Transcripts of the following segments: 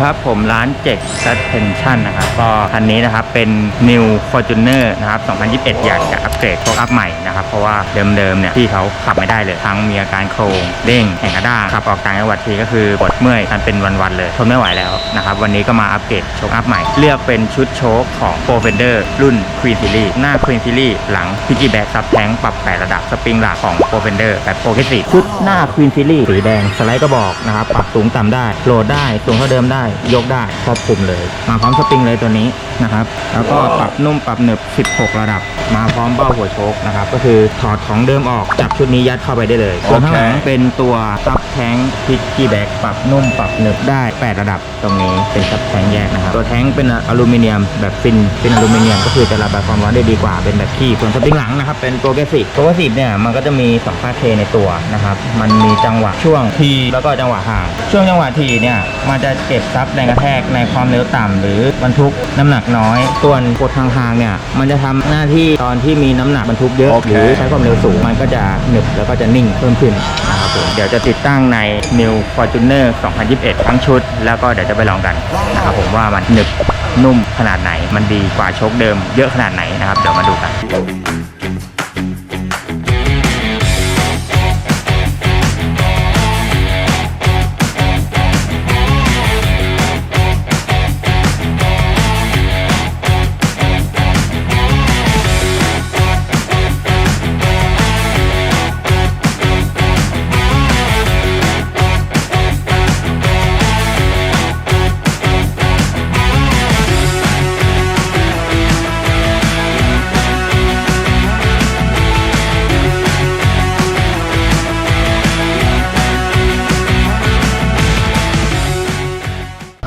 ครับผมร้านเจ็ก Suspension นะครับก็คันนี้นะครับเป็น New Fortuner นะครับ 2021 อยากจะอัปเกรดโชคอัพใหม่นะครับ เพราะว่าเดิมๆเนี่ยที่เขาขับไม่ได้เลย ทั้งมีอาการโครงเด้งแข่งกระด้างขับออกต่างจังหวัดทีก็คือปวดเมื่อยกันเป็นวันๆเลยทนไม่ไหวแล้วนะครับ วันนี้ก็มาอัปเกรดโชคอัพใหม่ เลือกเป็นชุดโชคของ p r o f e n d e r รุ่น Queen Series หน้า Queen Series หลัง Piggyback ซับแทงปรับแปดระดับสปริงหลักของ p r o f e n d e r แบบโปรเกสซีฟชุดหน้า Queen Series สีแดงสไลด์กระบอกนะครับปรับสูงต่ำได้โหลดได้สูงเท่าเดิมได้ยกได้ครอบคลุมเลยมาพร้อมสปริงเลยตัวนี้นะครับ แล้วก็ปรับนุ่มปรับหนึบ 16 ระดับ มาพร้อมเบ้าหัวโชคนะครับ ก็คือถอดของเดิมออกจับชุดนี้ยัดเข้าไปได้เลยส่วนข้างหลังเป็นตัวซับแทงพิกกี้แบ็กปรับนุ่มปรับหนึบได้ 8 ระดับตรงนี้เป็นซับแทงแยกนะครับตัวแทงเป็นอลูมิเนียมแบบฟินเป็นอลูมิเนียมก็คือจะระบายความร้อนได้ดีกว่าเป็นแบบขี้ส่วนสปริงหลังนะครับเป็นโปรเกรสซีฟโปรเกรสซีฟเนี่ยมันก็จะมีสัมภาษณ์เคในตัวนะครับมันมีจังหวะช่วงทีแล้วก็จังหวะห่างช่วงจังหวะทีเนี่ยมันจะเก็บซับแรงกระแทกในความเร็วต่ำหรือบรรทุกน้ำหนักน้อย ส่วนกดทางทางๆเนี่ยมันจะทำหน้าที่ตอนที่มีน้ำหนักบรรทุกเยอะโอเค หรือใช้ความเร็วสูงมันก็จะหนึบแล้วก็จะนิ่งเพิ่มขึ้นนะครับผมเดี๋ยวจะติดตั้งใน New Fortuner 2021 ทั้งชุด แล้วก็เดี๋ยวจะไปลองกันนะครับผมว่ามันหนึบนุ่มขนาดไหน มันดีกว่าโชคเดิมเยอะขนาดไหนนะครับเดี๋ยวมาดูกัน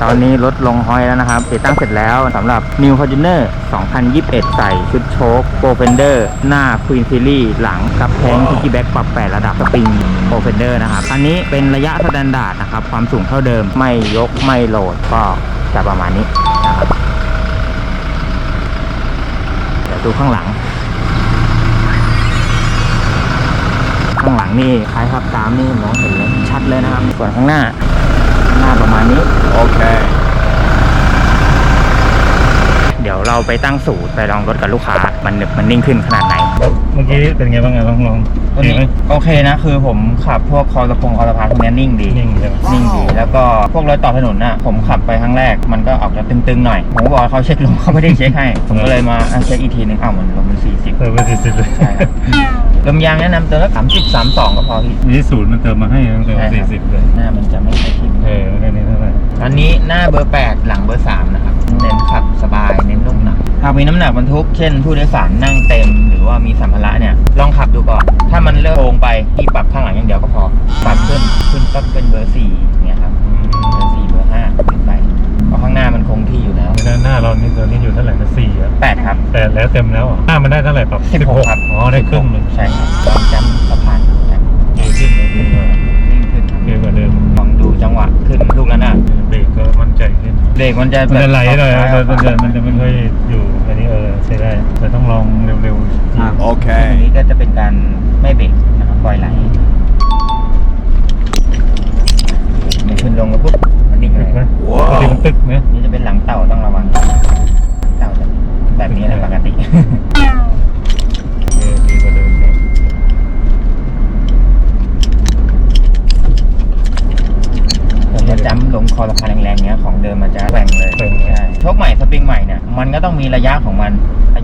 ตอนนี้รถลงห้อยแล้วนะครับ ติดตั้งเสร็จแล้วสำหรับ New Fortuner 2021 ใส่ชุดโชค Pro Fender หน้า Queen Series หลังกับแทงทิกกี้แบ็กปรับแปดระดับสปริง Pro Fender นะครับ อันนี้เป็นระยะสแตนดาร์ดนะครับ ความสูงเท่าเดิมไม่ยกไม่โหลดก็จะประมาณนี้นะครับเดี๋ยวดูข้างหลัง ข้างหลังนี่คล้ายครับตามนี่มองเห็นเลยชัดเลยนะครับส่วนข้างหน้า มาณนี้ Okay. เดี๋ยวเราไปตั้งสูตรไปลองรถกับลูกค้า มันหนึบมันนิ่งขึ้นขนาดไหน เมื่อกี้เป็นไงบ้างไงลองลองตัวเห็นนี้ไหมโอเคนะคือผมขับพวกคอสะพงคอสะพานพวกเนี้ยนิ่งดี นิ่งใช่ไหมนิ่งดี แล้วก็พวกรถต่อถนนน่ะผมขับไปครั้งแรกมันก็ออกจะตึงๆหน่อย ผมก็บอกให้เขาเช็คลมเขาไม่ได้เช็คให้ ผมก็เลยมาอะเช็คอีกทีนึงอ้าวมันลมมันสี่สิบเออไปสิสิเลยใช่ครับลมยางแนะนำเติมละสามสิบสามสองก็พอพี่มีที่ศูนย์มันเติมมาให้ตั้งแต่ใช่คสี่รับสิบเลยหน้ามันจะไม่ค่อยทิ่มเออแค่นี้เท่าไหร่อันนี้หน้าเบอร์8หลังเบอร์3นะ มหนักหากมีน้ำหนักบรรทุก เช่น ผู้โดยสารนั่งเต็ม หรือว่ามีสัมภาระเนี่ย ลองขับดูก่อน ถ้ามันเลื่อนโค้งไปพี่ปรับข้างหลังอย่างเดียวก็พอ ปรับขึ้น ขึ้นก็เป็นเบอร์4เนี่ยครับ เบอร์4เบอร์5ขึ้นไปเพราะข้างหน้ามันคงที่อยู่แล้วด้านหน้าเรานี่ตัวนี้อยู่เท่าไหร่นะสี่อะ8ครับแต่แล้วเต็มแล้วอะหน้ามันได้เท่าไหร่ปรับ16ครับอ๋อได้ครึ่งหนึ่งใช่ครับลองจำสะพานดูครับดีขึ้นโอเคกว่านิ่งขึ้นครับโอเคกว่าเดิมลองดูจังหวะขึ้นลูกแล้วนะเบรกก็มั่นใจขึ้นเบรกมันจะมันจะไหลหน่อยแบบนะมันจะมันจะไม่ค่อยอยู่ อันนี้เออใช้ได้ แต่ต้องลองเร็วๆครับโอเคอันนี้ก็จะเป็นการไม่เบรกนะครับปล่อยไหลมันขึ้นลงแล้วปุ๊บมันนิ่งเลตึยกไหมว้าวปกติมันตึกไหมนี่จะ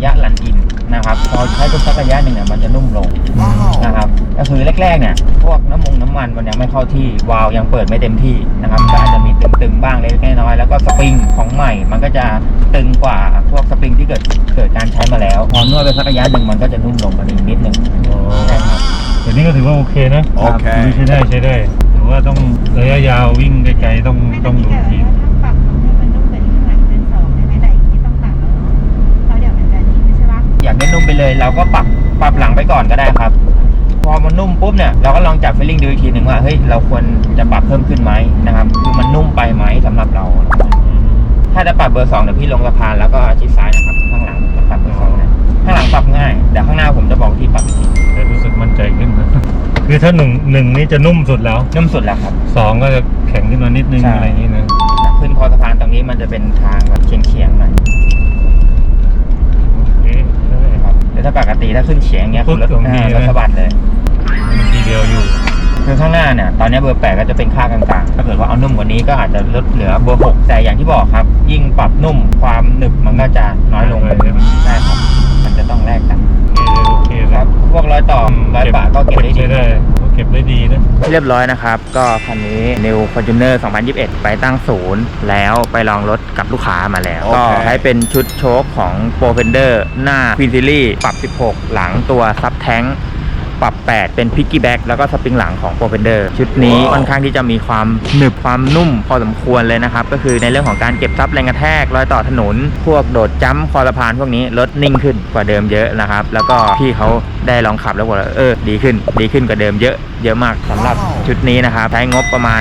ยะรันอินนะครับพอใช้ไปสักระยะหนึ่งเนี่ยมันจะนุ่มลงนะครับก็คือแรกๆเนี่ยพวกน้ำมงน้ำมันมันยังไม่เข้าที่วาล์วยังเปิดไม่เต็มที่นะครับก็อาจจะมีตึงๆบ้างเล็กๆน้อยๆแล้วก็สปริงของใหม่ มันก็จะตึงกว่าพวกสปริงที่เกิดเกิดการใช้มาแล้ว พอนวดไปสักระยะหนึ่งมันก็จะนุ่มลงกว่านี้นิดหนึ่งอ๋อใช่ครับแต่นี่ก็ถือว่าโอเคนะโอเคใช้ได้ใช้ได้ถือว่าต้องระยะยาววิ่งไกลๆต้องต้องดู เลย เราก็ปรับปรับหลังไปก่อนก็ได้ครับ พอมันนุ่มปุ๊บเนี่ยเราก็ลองจับฟีลลิ่งดูอีกทีหนึ่งว่าเฮ้ยเราควรจะปรับเพิ่มขึ้นไหมนะครับคือมันนุ่มไปไหมสำหรับเรา ถ้าจะปรับเบอร์สองเดี๋ยวพี่ลงสะพานแล้วก็ชิดซ้ายนะครับข้างหลังจะปรับเบอร์สองนะข้างหลังปรับง่ายเดี๋ยวข้างหน้าผมจะบอกที่ปรับอีกทีแต่รู้สึกมั่นใจขึ้นนะคือถ้าหนึ่งหนึ่งนี่จะนุ่มสุดแล้วนุ่มสุดแล้วครับสองก็จะแข็งขึ้นมานิดนึงใช่อะไรอย่างนี้นะขึ้นอสะพานตรงนี้มันจะเป็นทางแบบเฉียงๆหน่อย โอเคได้ ครับ แต่ถ้าปกติถ้าขึ้นเฉียงอย่างเงี้ยปุ๊คือบรถตรงนี้อ่ารถนะสะบัดเลยมันทีเดียวอยู่คือข้างหน้าเนี่ยตอนนี้เบอร์แปดก็จะเป็นค่ากลางๆ ถ้าเกิดว่าเอานุ่มกว่านี้ก็อาจจะลดเหลือเบอร์หกแต่อย่างที่บอกครับ ยิ่งปรับนุ่มความหนึบมันก็จะน้อยลงน้อยลงใช่ครับ เรียบร้อยนะครับ ก็คันนี้ New Fortuner 2021 ไปตั้งศูนย์แล้วไปลองรถกับลูกค้ามาแล้วโอเคก็ใช้เป็นชุดโชคของ Pro Fender หน้า Queen Series ปรับ 16 หลังตัว Sub Tank ปรับ 8 เป็น Piggy Back แล้วก็สปริงหลังของ Pro Fender ชุดนี้ค่อนข้างที่จะมีความหนึบความนุ่มพอสมควรเลยนะครับ ก็คือในเรื่องของการเก็บซับแรงกระแทกรอยต่อถนน พวกโดดจ้ำคอสะพานพวกนี้รถนิ่งขึ้นกว่าเดิมเยอะนะครับ แล้วก็พี่เขาได้ลองขับแล้วบอกว่าเออดีขึ้น ดีขึ้นกว่าเดิมเยอะเยอะมากสำหรับชุดนี้นะครับใช้งบประมาณ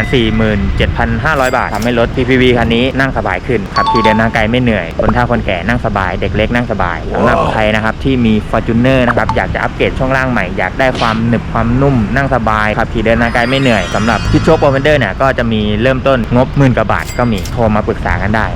47,500 บาททำให้รถ PPV คันนี้นั่งสบายขึ้นขับขี่เดินทางไกลไม่เหนื่อยคนเฒ่าคนแก่นั่งสบาย เด็กเล็กนั่งสบายสำหรับใครนะครับที่มี Fortuner นะครับ อยากจะอัปเกรดช่องล่างใหม่ อยากได้ความหนึบความนุ่มนั่งสบายขับขี่เดินทางไกลไม่เหนื่อยสำหรับคิดโชคโปรเฟนเดอร์เนี่ยก็จะมีเริ่มต้นงบหมื่นกว่าบาทก็มีโทรมาปรึกษากันได้